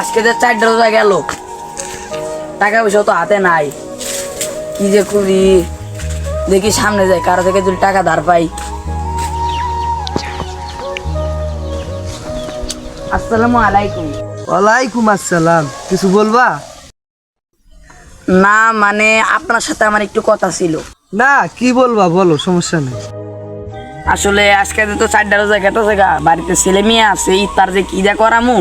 আজকে যে চারটা রোজা গেল টাকা পয়সা তো হাতে নাই। কি যে করি? দেখি সামনে যাই কারও থেকে যদি টাকা ধার পাই। আসসালামু আলাইকুম। ওয়ালাইকুম আসসালাম। কিছু বলবা? না মানে আপনার সাথে আমার একটু কথা ছিল। না কি বলবা বলো সমস্যা নেই। আসলে আজকে তো চারটা রোজা গেতেছে গা বাড়িতে ছেলে মেয়ে আছে ইফতার যে কি যা করামু?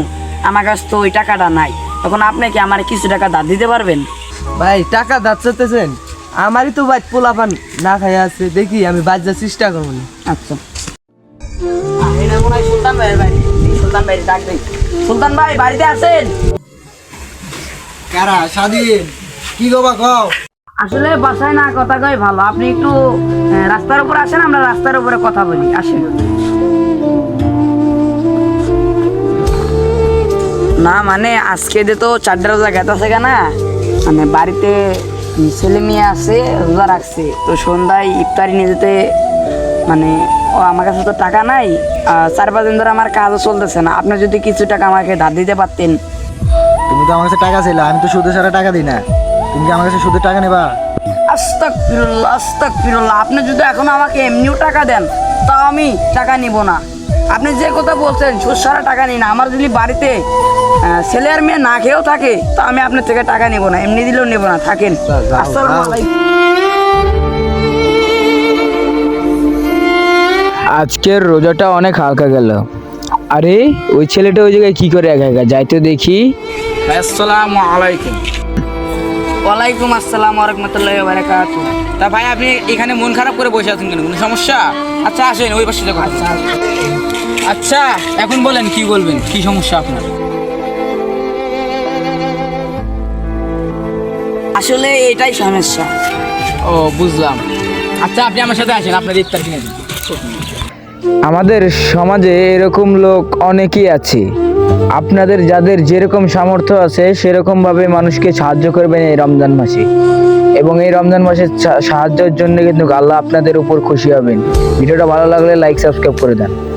আমার কাছে তো ওই টাকাটা নাই। তখন আপনি কি আমার কিছু টাকা ধার দিতে পারবেন? ভাই টাকা দাচ্ছতেছেন আমারই তো ভাই পোলাপান না খাই আছে দেখি আমি বাজার চেষ্টা করব না। আচ্ছা। সুলতান ভাইয়ের বাড়ি। সুলতান ভাই ডাক সুলতান ভাই বাড়িতে আছেন? কারা? স্বাধীন? কি গবা কও? আসলে বাসায় না কথা কই ভালো। আপনি একটু রাস্তার উপর আসেন আমরা রাস্তার উপরে কথা বলি। আসেন। না মানে আজকে যে তো চারটা রোজা গেছে কেনা মানে বাড়িতে ছেলে মেয়ে আছে রোজা রাখছে। তো সন্ধ্যায় ইফতারি নিয়ে যেতে মানে ও আমার কাছে তো টাকা নাই আর চার পাঁচ দিন ধরে আমার কাজও চলতেছে না। আপনি যদি কিছু টাকা আমাকে ধার দিতে পারতেন। তুমি তো আমার কাছে টাকা চাইলে আমি তো সুদে সারা টাকা দিই না। তুমি কি আমার কাছে সুদের টাকা নেবা? আস্তাক ফিরুল্লাহ আস্তাক ফিরুল্লাহ আপনি যদি এখন আমাকে এমনিও টাকা দেন তা আমি টাকা নিব না। আপনি যে কথা বলছেন সুদ সারা টাকা নিই না। আমার যদি বাড়িতে ছেলে আর মেয়ে না খেয়েও থাকে তা আমি আপনার থেকে টাকা নিব না এমনি দিলেও নেব না। থাকেন। আসসালামু আলাইকুম। আজকের রোজাটা অনেক হালকা গেল। আরে ওই ছেলেটা ওই জায়গায় কি করে একা একা? যাই তো দেখি। আসসালামু আলাইকুম। ওয়ালাইকুম আসসালাম রহমতুল্লাহ বারাকাত তা ভাই আপনি এখানে মন খারাপ করে বসে আছেন কেন? কোনো সমস্যা? আচ্ছা আসেন ওই পাশে দেখো আচ্ছা। এখন বলেন কি বলবেন? কি সমস্যা আপনার? আসলে এটাই সমস্যা। ও বুঝলাম। আচ্ছা আপনি আমার সাথে আসেন আপনার ইফতার কিনে দিন। আমাদের সমাজে এরকম লোক অনেকেই আছে। আপনাদের যাদের যেরকম সামর্থ্য আছে সেরকমভাবে মানুষকে সাহায্য করবেন এই রমজান মাসে। এবং এই রমজান মাসে সা- সাহায্যের জন্য কিন্তু আল্লাহ আপনাদের উপর খুশি হবেন। ভিডিওটা ভালো লাগলে লাইক সাবস্ক্রাইব করে দেন।